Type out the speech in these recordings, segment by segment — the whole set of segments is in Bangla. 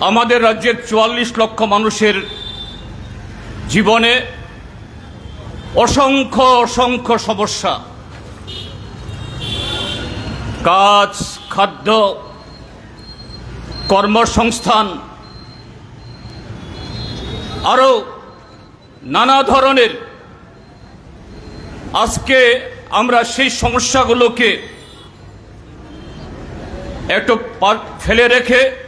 আমাদের রাজ্যের চুয়াল্লিশ লক্ষ মানুষের জীবনে অসংখ্য অসংখ্য সমস্যা। কাজ, খাদ্য, কর্মসংস্থান, আরও নানা ধরনের আজকে আমরা সেই সমস্যাগুলোকে একটু ফেলে রেখে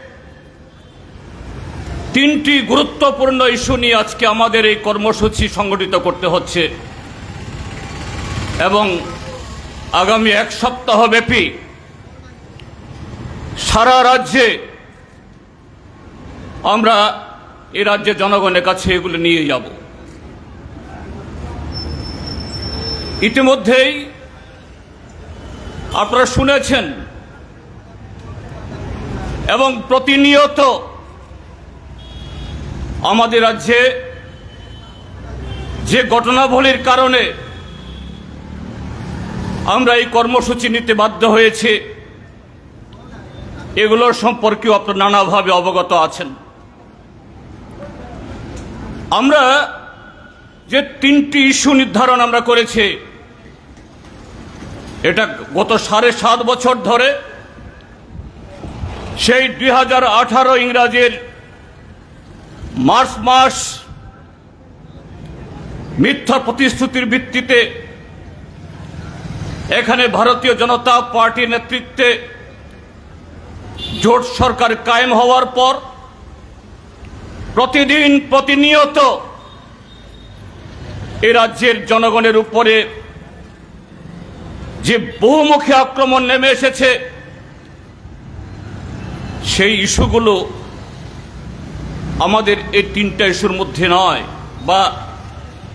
তিনটি গুরুত্বপূর্ণ ইস্যু নিয়ে আজকে আমাদের এই কর্মসূচি সংগঠিত করতে হচ্ছে। এবং আগামী এক সপ্তাহ ব্যাপী সারা রাজ্যে আমরা এই রাজ্যের জনগণের কাছে এগুলো নিয়ে যাব। ইতিমধ্যেই আপনারা শুনেছেন এবং প্রতিনিয়ত আমাদের রাজ্যে যে ঘটনাবলীর কারণে আমরা এই কর্মসূচি নিতে বাধ্য হয়েছে, এগুলোর সম্পর্কেও আপনারা নানাভাবে অবগত আছেন। আমরা যে তিনটি ইস্যু নির্ধারণ আমরা করেছি, এটা গত সাড়ে সাত বছর ধরে, সেই দুই হাজার আঠারো ইংরাজের মার্চ মাস মিথ্যা প্রতিশ্রুতির ভিত্তিতে এখানে ভারতীয় জনতা পার্টির নেতৃত্বে জোট সরকার কায়েম হওয়ার পর প্রতিদিন প্রতিনিয়ত এ রাজ্যের জনগণের উপরে যে বহুমুখী আক্রমণ নেমে এসেছে, সেই ইস্যুগুলো আমাদের এই তিনটা ইস্যুর মধ্যে নয়, বা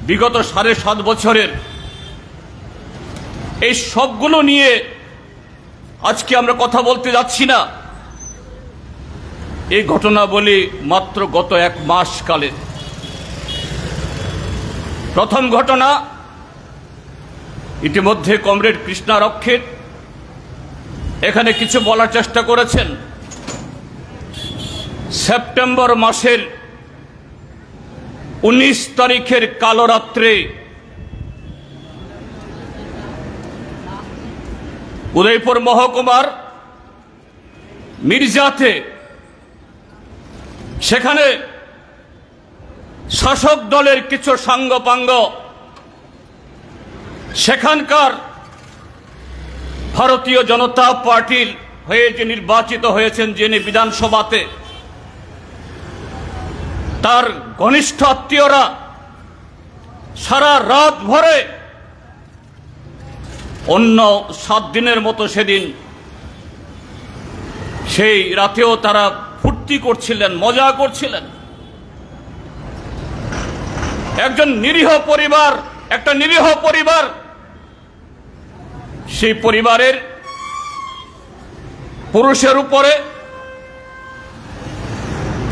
বিগত সাড়ে সাত বছরের এই সবগুলো নিয়ে আজকে আমরা কথা বলতে যাচ্ছি না। এই ঘটনা বলি মাত্র গত এক মাস কালে। প্রথম ঘটনা, ইতিমধ্যে কমরেড কৃষ্ণা রক্ষের এখানে কিছু বলার চেষ্টা করেছেন। সেপ্টেম্বর মাসের উনিশ তারিখের কালো রাত্রে উদয়পুর মহকুমার মির্জাতে সেখানে শাসক দলের কিছু সাঙ্গপাঙ্গ সেখানকার ভারতীয় জনতা পার্টির হয়ে যে নির্বাচিত হয়েছেন যিনি বিধানসভাতে তার ঘনিষ্ঠ আত্মীয়রা সারা রাত ভরে অন্য সাত দিনের মতো সেদিন সেই রাতেও তারা ফুর্তি করছিলেন, মজা করছিলেন। একজন নিরীহ পরিবার, একটা নিরীহ পরিবার, সেই পরিবারের পুরুষের উপরে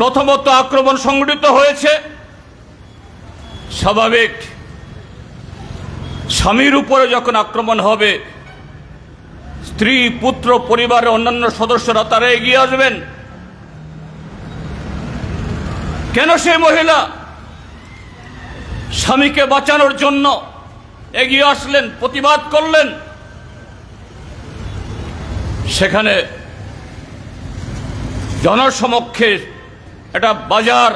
প্রথমত আক্রমণ সংঘটিত হয়েছে স্বাভাবিক। স্বামীর উপরে যখন আক্রমণ হবে, স্ত্রী, পুত্র, পরিবারের অন্যান্য সদস্যরা তারা এগিয়ে আসবেন। কেন সেই মহিলা স্বামীকে বাঁচানোর জন্য এগিয়ে আসলেন, প্রতিবাদ করলেন? সেখানে জনসমক্ষে একটা বাজার।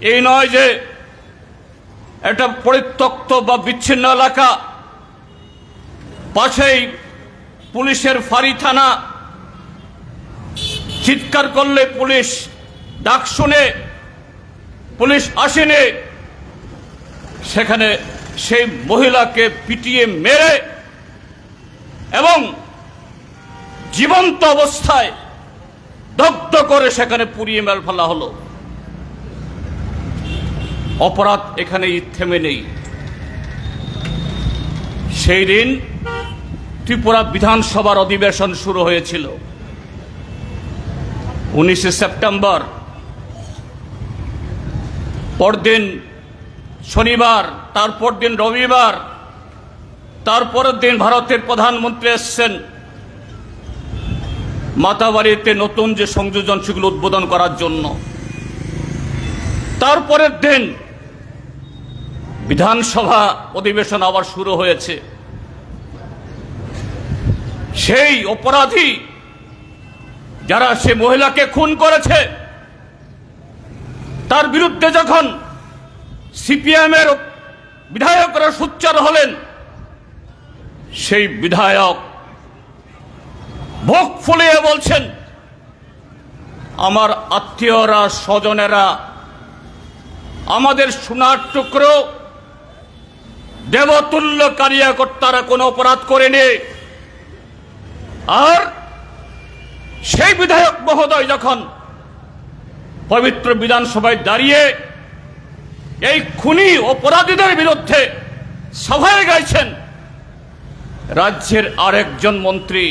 এই নয় যে একটা পরিত্যক্ত বা বিচ্ছিন্ন এলাকা। পাশেই পুলিশের ফাঁড়ি থানা। চিৎকার করলে পুলিশ ডাক শুনে, পুলিশ আসেনি। সেখানে সেই মহিলাকে পিটিয়ে মেরে এবং জীবন্ত অবস্থায় দগ্ধ করে সেখানে পুড়িয়ে মেল ফেলা হলো। অপরাধ এখানেই থেমে নেই। সেই দিন ত্রিপুরা বিধানসভার অধিবেশন শুরু হয়েছিল। উনিশে সেপ্টেম্বর। পরদিন শনিবার, তারপর দিন রবিবার, তারপরের দিন ভারতের প্রধানমন্ত্রী এসছেন। মাতাবাড়িতে নতুন যে সংযোজন সেগুলো উদ্বোধন করার জন্য। তারপরের দিন বিধানসভা অধিবেশন আবার শুরু হয়েছে। সেই অপরাধী যারা সে মহিলাকে খুন করেছে, তার বিরুদ্ধে যখন সিপিএমের বিধায়করা সোচ্চার হলেন, সেই বিধায়ক ভোগ ফুলিয়ে বলছেন, আমার আত্মীয়রা, স্বজনেরা, আমাদের সোনার টুকরো দেবতুল্য কারিয়াকর্তারা কোনো অপরাধ করেনি। আর সেই বিধায়ক মহোদয় যখন পবিত্র বিধানসভায় দাঁড়িয়ে এই খুনি অপরাধীদের বিরুদ্ধে সভায় গাইছেন, রাজ্যের আরেকজন মন্ত্রী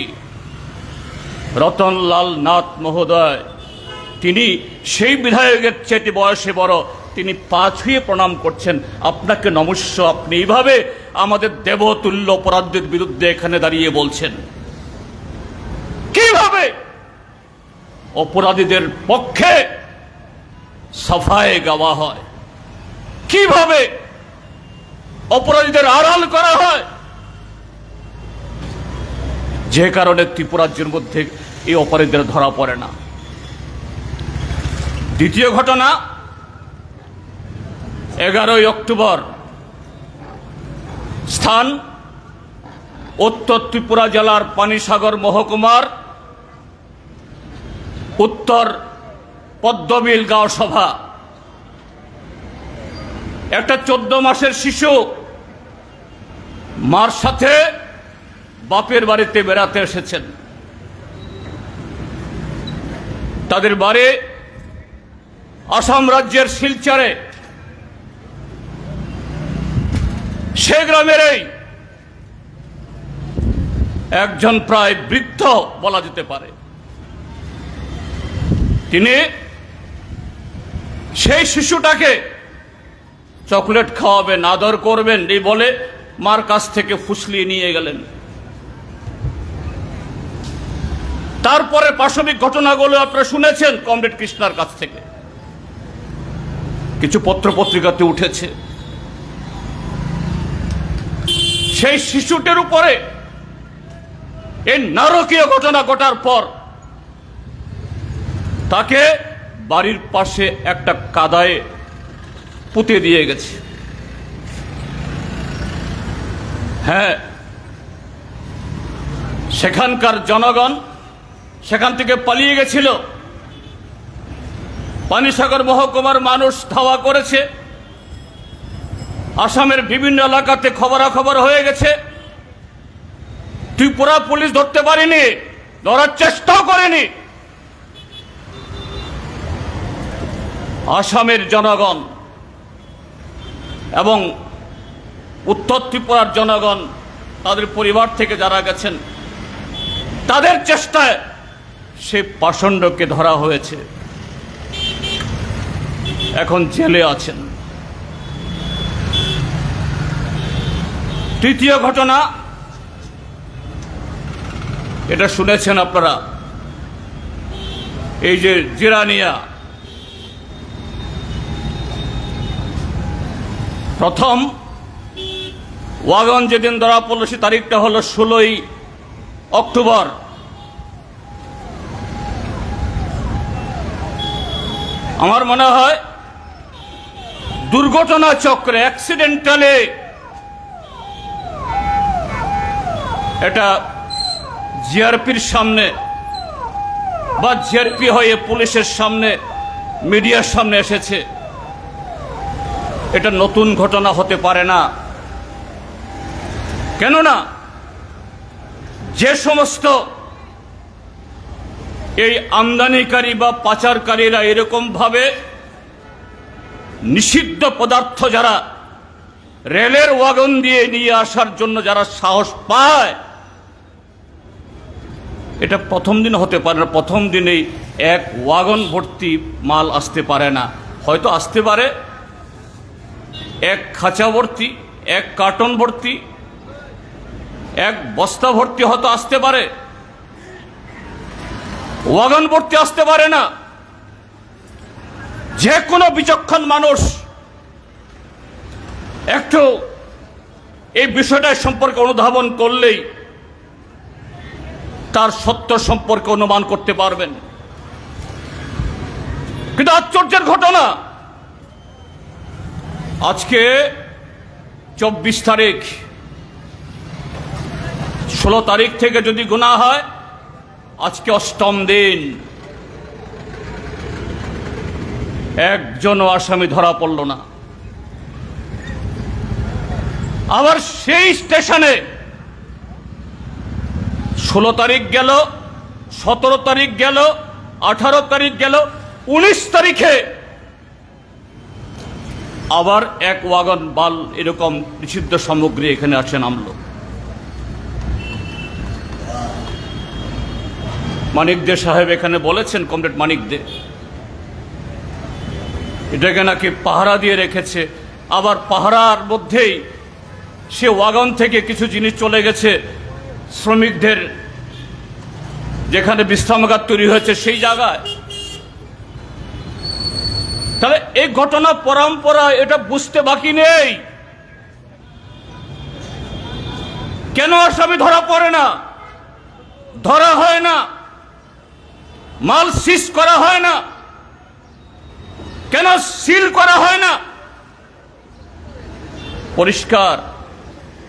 রতনলাল নাথ মহোদয়, তিনি সেই বিধায়কের চেয়ে বয়সে বড়, তিনি পা ছুঁয়ে প্রণাম করছেন। আপনাকে নমস্য, আপনি এইভাবে আমাদের দেবতুল্য অপরাধের বিরুদ্ধে এখানে দাঁড়িয়ে বলছেন। কীভাবে অপরাধীদের পক্ষে সাফায়ে গাওয়া হয়? কীভাবে অপরাধীদের আড়াল করা হয়? যে কারণে ত্রিপুরাজ্যের মধ্যে এই অপরাধীদের ধরা পড়ে না। দ্বিতীয় ঘটনা, এগারোই অক্টোবর, স্থান, উত্তর ত্রিপুরা জেলার পানিসাগর মহকুমার উত্তর পদ্মবিল গাঁও সভা। একটা চোদ্দ মাসের শিশু, মার সাথে বাপের বাড়িতে বেড়াতে এসেছেন। তাদের বাড়ি আসাম রাজ্যের শিলচরে। সে গ্রামেরই একজন প্রায় বৃদ্ধ বলা যেতে পারে। তিনি সেই শিশুটাকে চকলেট খাওয়াবেন, আদর করবেন, এই বলে মার কাছ থেকে ফুসলিয়ে নিয়ে গেলেন। তারপরে পাশবিক ঘটনাগুলো আপনারা শুনেছেন কমরেড কৃষ্ণার কাছ থেকে। কিছু পত্রপত্রিকাতে উঠেছে। সেই শিশুটির উপরে এই নারকীয় ঘটনা ঘটার পর তাকে বাড়ির পাশে একটা কাদায় পুঁতে দিয়ে গেছে। হ্যাঁ সেখানকার জনগণ সেখান থেকে পালিয়ে গেছিল। পানিসাগর মহকুমার মানুষ ধাওয়া করেছে। আসামের বিভিন্ন এলাকাতে খবরাখবর হয়ে গেছে। ত্রিপুরা পুলিশ ধরতে পারেনি, ধরার চেষ্টাও করেনি। আসামের জনগণ এবং উত্তর ত্রিপুরার জনগণ, তাদের পরিবার থেকে যারা গেছেন, তাদের চেষ্টায় সে পাষণ্ডকে ধরা হয়েছে। এখন জেলে আছেন। তৃতীয় ঘটনা, এটা শুনেছেন আপনারা, এই যে জিরানিয়া। প্রথম, ওয়াগন যেদিন ধরা পড়ল, সে তারিখটা হলো ষোলোই অক্টোবর। আমার মনে হয় দুর্ঘটনা চক্রে অ্যাক্সিডেন্টালে এটা জিআরপির সামনে বা জিআরপি হয়ে পুলিশের সামনে, মিডিয়ার সামনে এসেছে। এটা নতুন ঘটনা হতে পারে না। কেননা, যে সমস্ত এই আমদানিকারী বা পাচারকারীরা এরকমভাবে নিষিদ্ধ পদার্থ যারা রেলের ওয়াগন দিয়ে নিয়ে আসার জন্য যারা সাহস পায়, এটা প্রথম দিন হতে পারে না। প্রথম দিনেই এক ওয়াগন ভর্তি মাল আসতে পারে না। হয়তো আসতে পারে। এক খাঁচা ভর্তি, এক কার্টন ভর্তি, এক বস্তা ভর্তি হয়তো আসতে পারে। ওয়াগন ভর্তি আসতে পারে না। যে কোনো বিচক্ষণ মানুষ একটু এই বিষয়টা সম্পর্কে অনুধাবন করলেই তার সত্য সম্পর্কে অনুমান করতে পারবেন। কিন্তু আশ্চর্যের ঘটনা, আজকে চব্বিশ তারিখ, ষোলো তারিখ থেকে যদি গোনা হয় আজকে অষ্টম দিন। একজনও আসামি ধরা পড়ল না। আবার সেই স্টেশনে ষোলো তারিখ গেল, সতেরো তারিখ গেল, আঠারো তারিখ গেল, উনিশ তারিখে আবার এক ওয়াগন বাল এরকম নিষিদ্ধ সামগ্রী এখানে আসে নামলো। মানিক দে সাহেব এখানে বলেছেন, কমরেড মানিক দে। এটাকে নাকি পাহারা দিয়ে রেখেছে। আবার পাহারার মধ্যেই সে ওয়াগন থেকে কিছু জিনিস চলে গেছে, শ্রমিকদের। যেখানে বিশ্রামাগার তৈরি হয়েছে সেই জায়গায়। তাহলে এই ঘটনা পরম্পরা, এটা বুঝতে বাকি নেই। কেন আসামি ধরা পড়ে না? ধরা হয় না। মাল সিজ করা হয় না। কেন সিল করা হয় না? পরিষ্কার।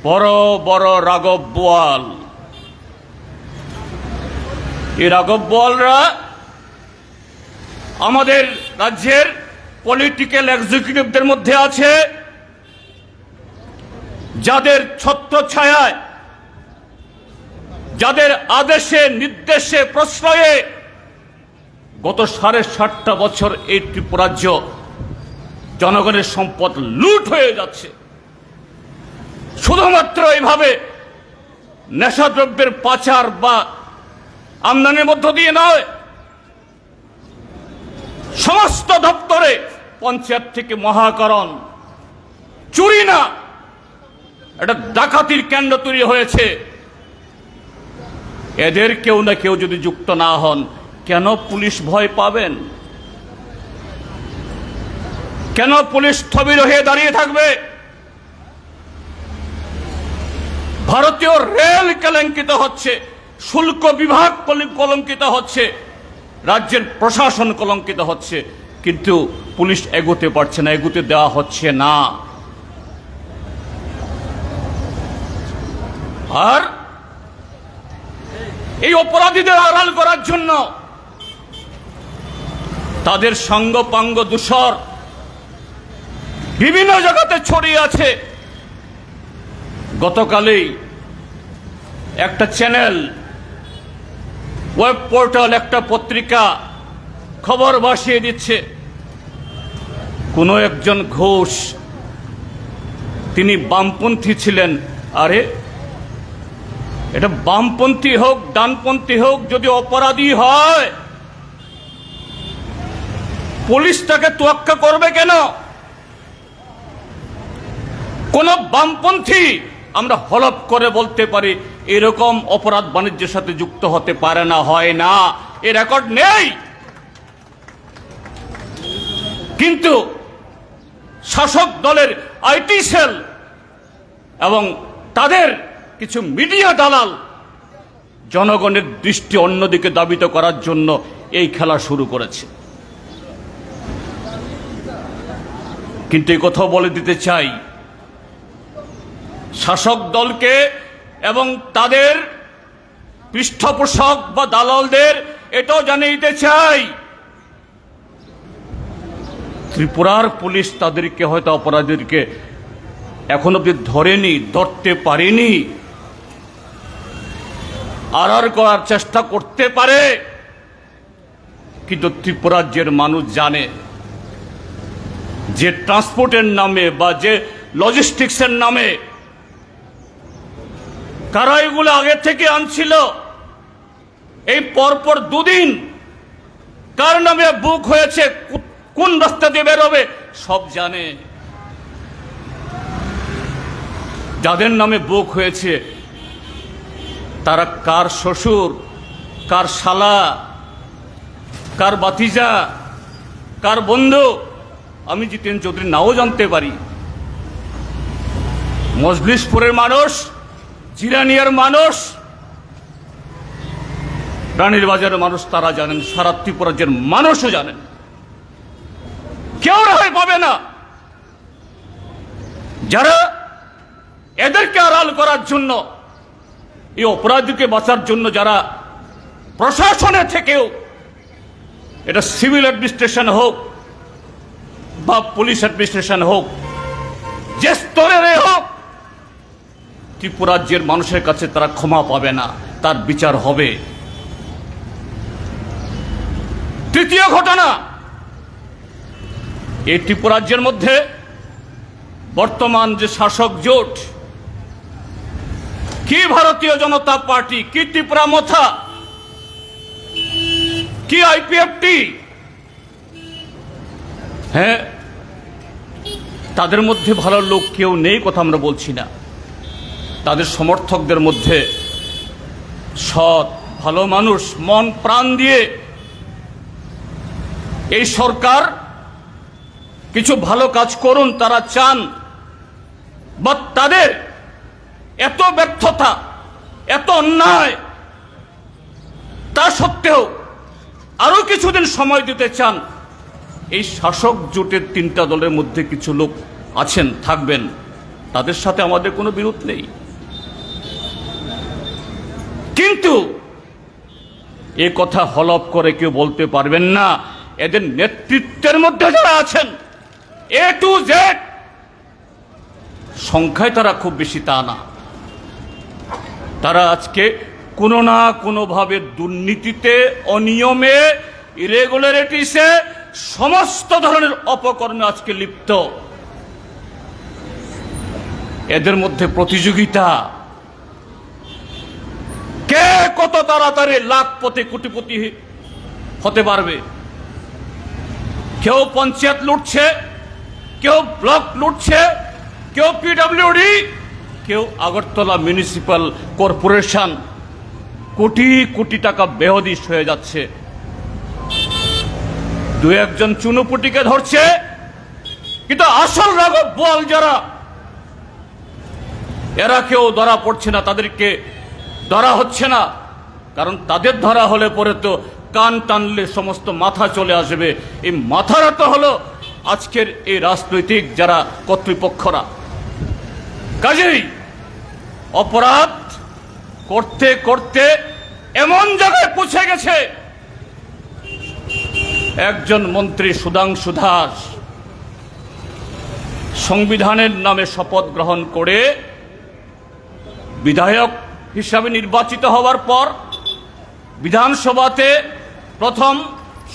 বড় বড় রাঘব বোয়াল। এই রাঘব বোয়ালরা আমাদের রাজ্যের পলিটিক্যাল এক্সিকিউটিভদের মধ্যে আছে। যাদের ছত্র ছায়ায়, যাদের আদেশে, নির্দেশে, প্রশ্রয়ে গত সাড়ে ষাটটা বছর এই ত্রিপুরাজ্য জনগণের সম্পদ লুট হয়ে যাচ্ছে। শুধুমাত্র এইভাবে নেশাদ্রব্যের পাচার বা আমদানির মধ্য দিয়ে নয়, সমস্ত দপ্তরে পঞ্চায়েত থেকে মহাকরণ, চুরি না, একটা ডাকাতির কেন্দ্র তৈরি হয়েছে। এদের কেউ না কেউ যদি যুক্ত না হন কেন পুলিশ ভয় পাবেন? কেন পুলিশ স্থবির হয়ে দাঁড়িয়ে থাকবে? ভারতীয় রেল কলঙ্কিত হচ্ছে, শুল্ক বিভাগ কল- কলঙ্কিত হচ্ছে, রাজ্যের প্রশাসন কলঙ্কিত হচ্ছে, কিন্তু পুলিশ এগোতে পারছে না, এগোতে দেওয়া হচ্ছে না। আর এই অপরাধীদের আড়াল করার জন্য তাদের সঙ্গ পাঙ্গ দূষর বিভিন্ন জায়গাতে ছড়িয়ে আছে। গতকালেই একটা চ্যানেল, ওয়েব পোর্টাল, একটা পত্রিকা খবর ভাসিয়ে দিচ্ছে। কোনো একজন ঘোষ, তিনি বামপন্থী ছিলেন। আরে, এটা বামপন্থী হোক, ডানপন্থী হোক, যদি অপরাধী হয় পুলিশ তাকে তোয়াক্কা করবে কেন? কোন বামপন্থী আমরা হলপ করে বলতে পারি, এরকম অপরাধ বাণিজ্যের সাথে যুক্ত হতে পারে না, হয় না। এ রেকর্ড নেই। কিন্তু শাসক দলের আইটি সেল এবং তাদের কিছু মিডিয়া দালাল জনগণের দৃষ্টি অন্যদিকে দাবিত করার জন্য এই খেলা শুরু করেছে। কিন্তু এই বলে দিতে চাই। শাসক দলকে এবং তাদের পৃষ্ঠপোষক বা দালালদের এটাও জানিয়ে দিতে চাই। ত্রিপুরার পুলিশ তাদেরকে হয়তো অপরাধীদেরকে এখন অব্দি ধরেনি, ধরতে পারেনি। আড়ার করার চেষ্টা করতে পারে, কিন্তু ত্রিপুরাজ্যের মানুষ জানে যে ট্রান্সপোর্টের নামে বা যে লজিস্টিক্সের নামে, কারা এগুলো আগে থেকে আনছিল? এই পরপর দুদিন কার নামে বুক হয়েছে? কোন রাস্তা দিয়ে বেরোবে? সব জানে। যাদের নামে বুক হয়েছে, তারা কার শ্বশুর, কার শালা, কার বাতিজা কার বন্ধু আমি জিতেন চৌধুরী, নাও জানতে পারি। মজলিশপুরের মানুষ, জিরানিয়ার মানুষ, রানীর বাজারের মানুষ তারা জানেন, সারা ত্রিপুরা রাজ্যের মানুষও জানেন। কেউ রেহাই পাবে না। যারা এদেরকে আড়াল করার জন্য, এই অপরাধীকে বাঁচার জন্য যারা প্রশাসনে থেকেও, এটা সিভিল অ্যাডমিনিস্ট্রেশন হোক বা পুলিশ অ্যাডমিনিস্ট্রেশন হোক, যে স্তরের হোক ত্রিপুরাজ্যের মানুষের কাছে তারা ক্ষমা পাবে না, তার বিচার হবে। তৃতীয় ঘটনা এই ত্রিপুরাজ্যের মধ্যে বর্তমান যে শাসক জোট, কি ভারতীয় জনতা পার্টি, কি ত্রিপুরা মথা, কি আইপিএফটি হ্যাঁ তাদের মধ্যে ভালো লোক কেউ নেই কথা আমরা বলছি না। তাদের সমর্থকদের মধ্যে সৎ, ভালো মানুষ, মন, প্রাণ দিয়ে এই সরকার কিছু ভালো কাজ করুন, তারা চান। বা তাদের এত ব্যর্থতা, এত অন্যায়, তা সত্ত্বেও আরও কিছুদিন সময় দিতে চান। এই শাসক জোটের তিনটা দলের মধ্যে কিছু লোক আছেন, থাকবেন। তাদের সাথে আমাদের কোনো বিরোধ নেই। কিন্তু এ কথা হলপ করে কেউ বলতে পারবেন না, এদের নেতৃত্বের মধ্যে যারা আছেন এ টু জেড সংখ্যায় তারা খুব বেশি তা না। তারা আজকে কোনো না কোনোভাবে দুর্নীতিতে, অনিয়মে ইরেগুলারিটিসে সমস্ত ধরনের অপকর্মে আজকে লিপ্ত। এদের মধ্যে প্রতিযোগিতা। কে কত তাড়াতাড়ি লাখপতি, কোটিপতি হতে পারবে? কেউ পঞ্চায়েত লুটছে, কেউ ব্লক লুটছে, কেউ পিডব্লিউডি কেউ আগরতলা মিউনিসিপাল কর্পোরেশন। কোটি কোটি টাকা বেহদিশ হয়ে যাচ্ছে। দু একজন চুনোপুটিকে ধরছে, কিন্তু আসল রাঘব বল যারা, এরা কেউ ধরা পড়ছে না, তাদেরকে ধরা হচ্ছে না, কারণ তাদের ধরা হলে পরে তো কান টানলে সমস্ত মাথা চলে আসবে। এই মাথারা তো হলো আজকের এই রাজনৈতিক যারা কর্তৃপক্ষরা। কাজেই অপরাধ করতে করতে এমন জায়গায় পৌঁছে গেছে একজন মন্ত্রী সুধাংশু দাস সংবিধানের নামে শপথ গ্রহণ করে বিধায়ক হিসাবে নির্বাচিত হওয়ার পর বিধানসভাতে প্রথম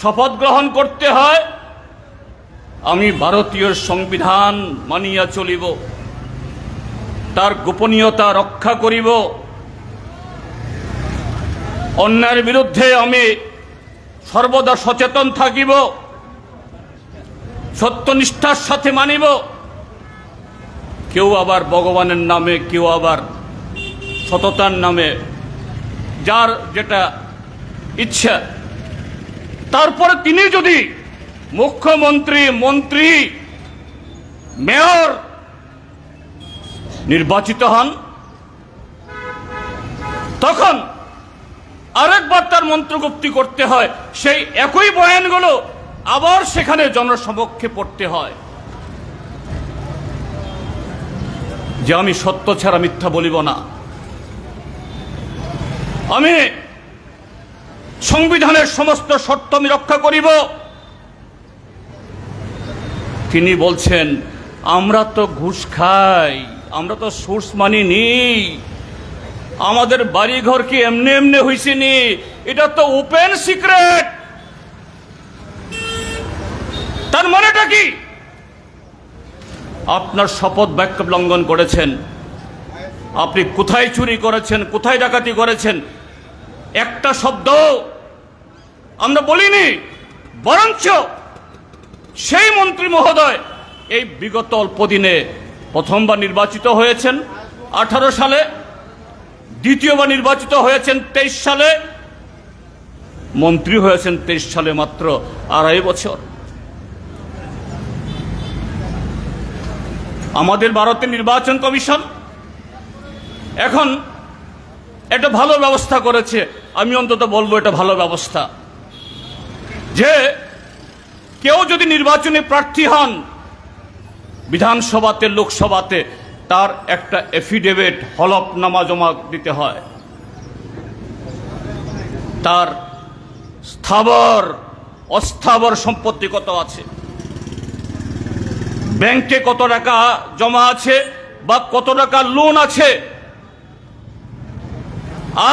শপথ গ্রহণ করতে হয়, আমি ভারতীয় সংবিধান মানিয়া চলিব, তার গোপনীয়তা রক্ষা করিব। অন্যায়ের বিরুদ্ধে আমি সর্বদা সচেতন থাকিব, সত্যনিষ্ঠার সাথে মানিব। কেউ আবার ভগবানের নামে, কেউ আবার সততার নামে, যার যেটা ইচ্ছা। তারপরে তিনি যদি মুখ্যমন্ত্রী, মন্ত্রী, মেয়র নির্বাচিত হন, তখন আরেকবার তার মন্ত্রগুপ্তি করতে হয়, সেই একই বয়ানগুলো আবার সেখানে জনসমক্ষে পড়তে হয়। যে আমি সত্য ছাড়া মিথ্যা বলিব না। আমি সংবিধানের সমস্ত শর্ত আমি রক্ষা করিব। তিনি বলছেন, আমরা তো ঘুষ খাই, আমরা তো সোর্স মানি নেই আমাদের বাড়ি ঘর কি এমনি এমনি হয়েছে নি এটা তো ওপেন সিক্রেট। তার মানেটা কি? আপনার শপথ বাক্য লঙ্ঘন করেছেন। আপনি কোথায় চুরি করেছেন, কোথায় ডাকাতি করেছেন? একটা শব্দ আমরা বলিনি, বরঞ্চ সেই মন্ত্রী মহোদয় এই বিগত অল্প দিনে প্রথমবার নির্বাচিত হয়েছেন। আঠারো সালে দ্বিতীয়বার নির্বাচিত হয়েছেন তেইশ সালে। মন্ত্রী হয়েছেন তেইশ সালে মাত্র আড়াই বছর। আমাদের ভারতের নির্বাচন কমিশন এখন একটা ভালো ব্যবস্থা করেছে। আমি অন্তত বলব এটা ভালো ব্যবস্থা। যে কেউ যদি নির্বাচনে প্রার্থী হন, বিধানসভাতে, লোকসভাতে তার একটা এফিডেভিট হলফনামা জমা দিতে হয়। তার স্থাবর, অস্থাবর সম্পত্তি কত আছে? ব্যাংকে কত টাকা জমা আছে বা কত টাকা লোন আছে?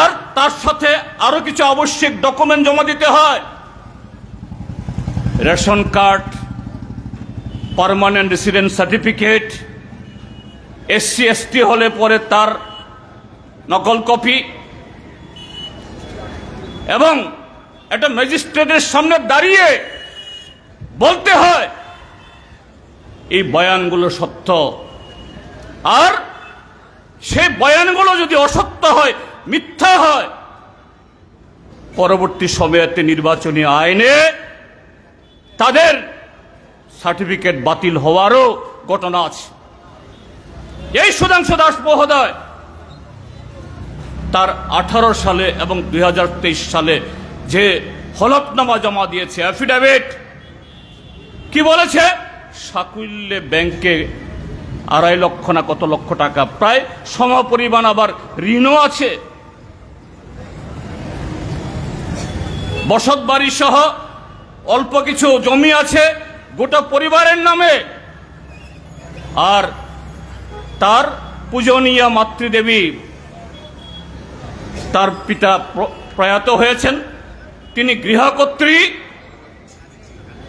আর তার সাথে আরও কিছু আবশ্যিক ডকুমেন্ট জমা দিতে হয়। Ration card permanent resident certificate SC, ST হলে পরে তার নকল কপি। এবং একটা ম্যাজিস্ট্রেটের সামনে দাঁড়িয়ে বলতে হয়, এই বয়ানগুলো সত্য। আর সেই বয়ানগুলো যদি অসত্য হয়, মিথ্যা হয়, পরবর্তী সময়েতে নির্বাচনী আইনে তাদের সার্টিফিকেট বাতিল হওয়ারও ঘটনা আছে। এই সুধাংশু দাস মহোদয়, তার আঠারো সালে এবং দুই হাজার তেইশ সালে যে হলফনামা জমা দিয়েছে অ্যাফিডেভিট কি বলেছে? সাকুল্যে ব্যাংকে আড়াই লক্ষ না কত লক্ষ টাকা, প্রায় সমপরিমাণ আবার ঋণও আছে। বসত বাড়ি সহ অল্প কিছু জমি আছে, গোটা পরিবারের নামে। আর তার পূজনীয় মাতৃদেবী তার পিতা প্রয়াত হয়েছেন। তিনি গৃহকর্ত্রী।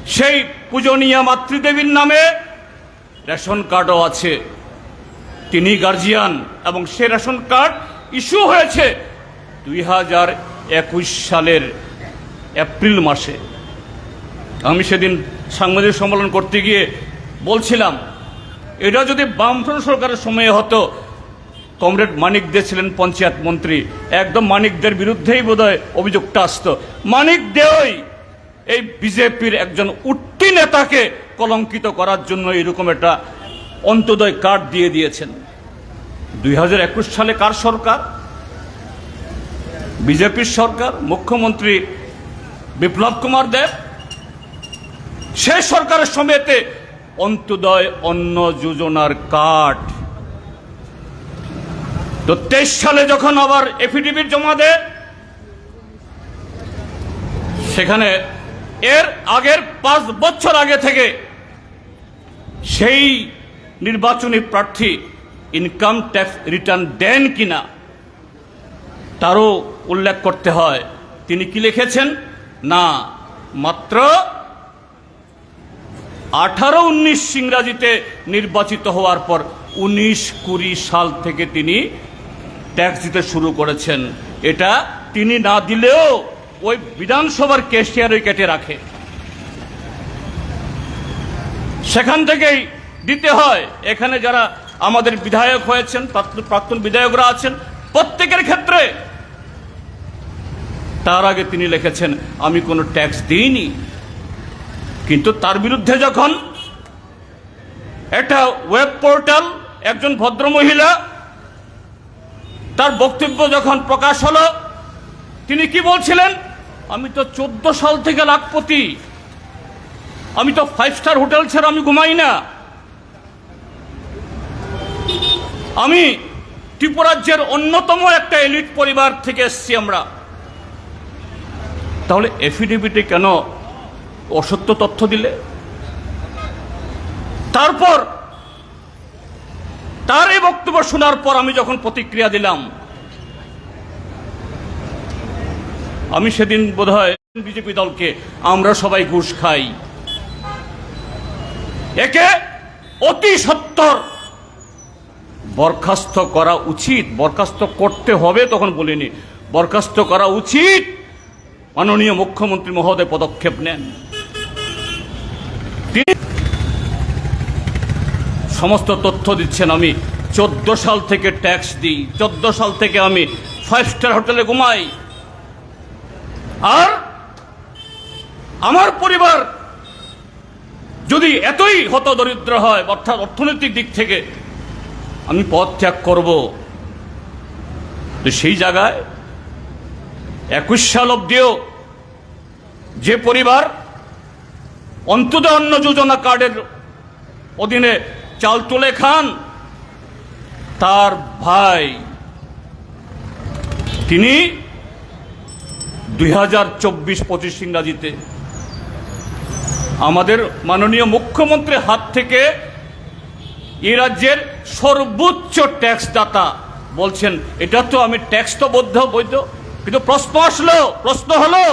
সেই পূজনীয় মাতৃদেবীর নামে রেশন কার্ডও আছে। তিনি গার্জিয়ান এবং সে রেশন কার্ড ইস্যু হয়েছে দুই হাজার একুশ সালের এপ্রিল মাসে। আমি সেদিন সাংবাদিক সম্মেলন করতে গিয়ে বলছিলাম এটা যদি বামফ্রন্ট সরকারের সময়ে হতো, কমরেড মানিক দে ছিলেন পঞ্চায়েত মন্ত্রী। একদম মানিকদের বিরুদ্ধেই বোধহয় অভিযোগটা আসতো। মানিক দেওই এই বিজেপির একজন উঠতি নেতাকে কলঙ্কিত করার জন্য এরকম একটা অন্তদয় কার্ড দিয়ে দিয়েছেন। দুই হাজার একুশ সালে কার সরকার? বিজেপির সরকার, মুখ্যমন্ত্রী বিপ্লব কুমার দেব। সেই সরকারের সময়তে অন্তদয় অন্ন যোজনার কার্ড। তো তেইশ সালে যখন আবার এফিডেভিট জমা দেয়, সেখানে এর আগের পাঁচ বছর আগে থেকে সেই নির্বাচনী প্রার্থী ইনকাম ট্যাক্স রিটার্ন দেন কিনা, তারও উল্লেখ করতে হয়। তিনি কি লিখেছেন? না, মাত্র আঠারো উনিশ ইংরাজিতে নির্বাচিত হওয়ার পর উনিশ কুড়ি সাল থেকে তিনি ট্যাক্স দিতে শুরু করেছেন। এটা তিনি না দিলেও ওই বিধানসভার ক্যাশিয়ার ওই কেটে রাখে। সেখান থেকেই দিতে হয়। এখানে যারা আমাদের বিধায়ক হয়েছেন, প্রাক্তন- প্রাক্তন বিধায়করা আছেন, প্রত্যেকের ক্ষেত্রে তার আগে তিনি লিখেছেন, আমি কোনো ট্যাক্স দিইনি। কিন্তু তার বিরুদ্ধে যখন একটা ওয়েব পোর্টাল, একজন ভদ্রমহিলা, তার বক্তব্য যখন প্রকাশ হলো, তিনি কি বলছিলেন? আমি তো চোদ্দ সাল থেকে লাখপতি আমি তো ফাইভ স্টার হোটেল ছাড়া আমি ঘুমাই না। আমি ত্রিপুরাজ্যের অন্যতম একটা এলিট পরিবার থেকে এসছি আমরা। তাহলে এফিডেভিটে কেন অসত্য তথ্য দিলে। তারপর তার এই বক্তব্য শোনার পর আমি যখন প্রতিক্রিয়া দিলাম, আমি সেদিন বোধহয় বিজেপি দলকে, আমরা সবাই ঘুষ খাই। একে অতি সত্তর। বরখাস্ত করা উচিত, বরখাস্ত করতে হবে তখন বলিনি। বরখাস্ত করা উচিত, মাননীয় মুখ্যমন্ত্রী মহোদয় পদক্ষেপ নেন। তিনি সমস্ত তথ্য দিচ্ছেন আমি। চোদ্দ সাল থেকে ট্যাক্স দিই। চোদ্দ সাল থেকে আমি ফাইভ স্টার হোটেলে ঘুমাই। আর আমার পরিবার যদি এতই হত দরিদ্র হয়, অর্থাৎ অর্থনৈতিক দিক থেকে, আমি পদ ত্যাগ করব। সেই জায়গায় একুশ সাল অব্দিও যে পরিবার অন্তত অন্ন যোজনা কার্ডের অধীনে চাল তুলে খান। তার ভাই, তিনি দুই হাজার চব্বিশ পঁচিশ ইংরাজিতে আমাদের মাননীয় মুখ্যমন্ত্রীর হাত থেকে এ রাজ্যের সর্বোচ্চ ট্যাক্স দাতা বলছেন, এটা তো আমি ট্যাক্স তো বৈধ বৈধ। কিন্তু প্রশ্ন আসলো, প্রশ্ন হলো